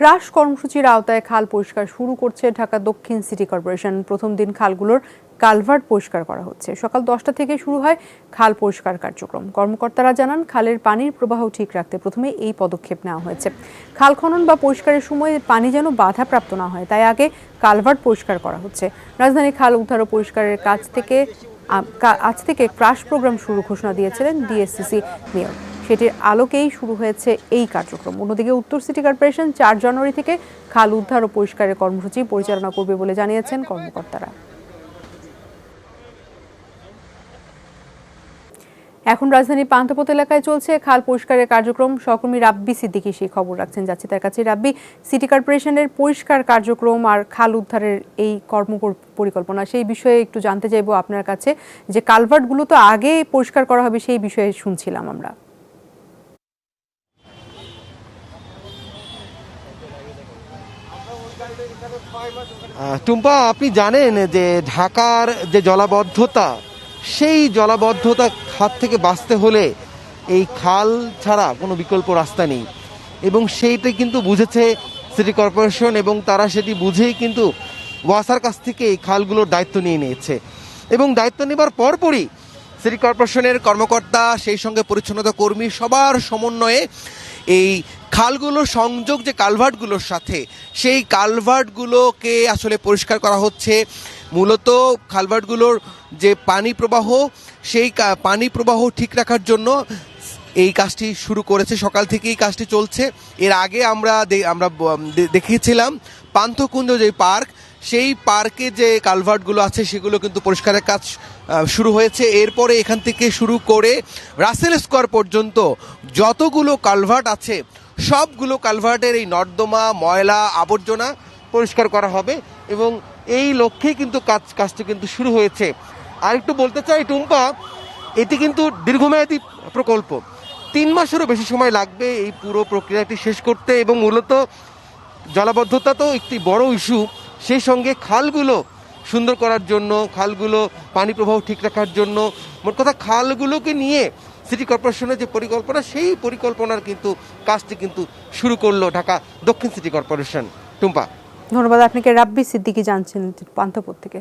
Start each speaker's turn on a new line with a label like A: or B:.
A: Crush কর্মসূচির আওতায় খাল পরিষ্কার শুরু করছে ঢাকা দক্ষিণ সিটি কর্পোরেশন। প্রথম দিন খালগুলোর কালভার্ট পরিষ্কার করা হচ্ছে। সকাল দশটা থেকে শুরু হয় খাল পরিষ্কার কার্যক্রম। কর্মকর্তারা জানান, খালের পানির প্রবাহ ঠিক রাখতে প্রথমে এই পদক্ষেপ নেওয়া হয়েছে। খাল খনন বা পরিষ্কারের সময় পানি যেন বাধাপ্রাপ্ত না হয়, তাই আগে কালভার্ট পরিষ্কার করা হচ্ছে। রাজধানী খাল উদ্ধার ও পরিষ্কারের কাজ থেকে আজ থেকে ক্রাশ প্রোগ্রাম শুরু ঘোষণা দিয়েছিলেন ডিএসসিসি মেয়র। সেটির আলোকেই শুরু হয়েছে এই কার্যক্রম। অন্যদিকে উত্তর সিটি কর্পোরেশন চার জানুয়ারি থেকে খাল উদ্ধার ও পরিষ্কারের কর্মসূচি পরিচালনা করবে বলে জানিয়েছেন কর্মকর্তারা। এখন রাজধানীর পান্থপথ এলাকায় চলছে খাল পরিষ্কারের কার্যক্রম। সহকর্মী রাব্বি সিদ্দিকী সেই খবর রাখছেন। যাচ্ছে তার কাছে রাব্বি, সিটি কর্পোরেশনের পরিষ্কার কার্যক্রম আর খাল উদ্ধারের এই কর্ম পর- পরিকল্পনা, সেই বিষয়ে একটু জানতে চাইব আপনার কাছে। যে কালভার্টগুলো তো আগে পরিষ্কার করা হবে সেই বিষয়ে শুনছিলাম আমরা।
B: টুম্পা, আপনি জানেন যে ঢাকার যে জলাবদ্ধতা, সেই জলাবদ্ধতা হাত থেকে বাঁচতে হলে এই খাল ছাড়া কোনো বিকল্প রাস্তা নেই। এবং সেইটা কিন্তু বুঝেছে সিটি কর্পোরেশন এবং তারা সেটি বুঝেই কিন্তু ওয়াসার কাছ থেকে এই খালগুলোর দায়িত্ব নিয়ে নিয়েছে। এবং দায়িত্ব নেবার পরপরই সিটি কর্পোরেশনের কর্মকর্তা, সেই সঙ্গে পরিচ্ছন্নতা কর্মী সবার সমন্বয়ে এই খালগুলোর সংযোগ যে কালভার্টগুলোর সাথে, সেই কালভার্টগুলোকে আসলে পরিষ্কার করা হচ্ছে। মূলত কালভার্টগুলোর যে পানি প্রবাহ, সেই পানি প্রবাহ ঠিক রাখার জন্য এই কাজটি শুরু করেছে, সকাল থেকেই কাজটি চলছে। এর আগে আমরা আমরা দেখিয়েছিলাম পান্থকুঞ্জ যে পার্ক, সেই পার্কে যে কালভার্টগুলো আছে, সেগুলো কিন্তু পরিষ্কারের কাজ শুরু হয়েছে। এরপরে এখান থেকে শুরু করে রাসেল স্কোয়ার পর্যন্ত যতগুলো কালভার্ট আছে সবগুলো কালভার্টের এই নর্দমা, ময়লা, আবর্জনা পরিষ্কার করা হবে এবং এই লক্ষ্যেই কিন্তু কাজ, কাজটি কিন্তু শুরু হয়েছে। আর একটু বলতে চাই, টুম্পা, এটি কিন্তু দীর্ঘমেয়াদী প্রকল্প। তিন মাসেরও বেশি সময় লাগবে এই পুরো প্রক্রিয়াটি শেষ করতে এবং মূলত জলাবদ্ধতা তো একটি বড় ইস্যু সেই সঙ্গে খালগুলো সুন্দর করার জন্য, খালগুলো পানি প্রবাহ ঠিক রাখার জন্য, মোট কথা খালগুলোকে নিয়ে সিটি কর্পোরেশনের যে পরিকল্পনা, সেই পরিকল্পনার কিন্তু কাজটি কিন্তু শুরু করল ঢাকা দক্ষিণ সিটি কর্পোরেশন টুম্পা।
A: ধন্যবাদ আপনাকে রাব্বি সিদ্দিকি জানছেন, পান্থপুর থেকে।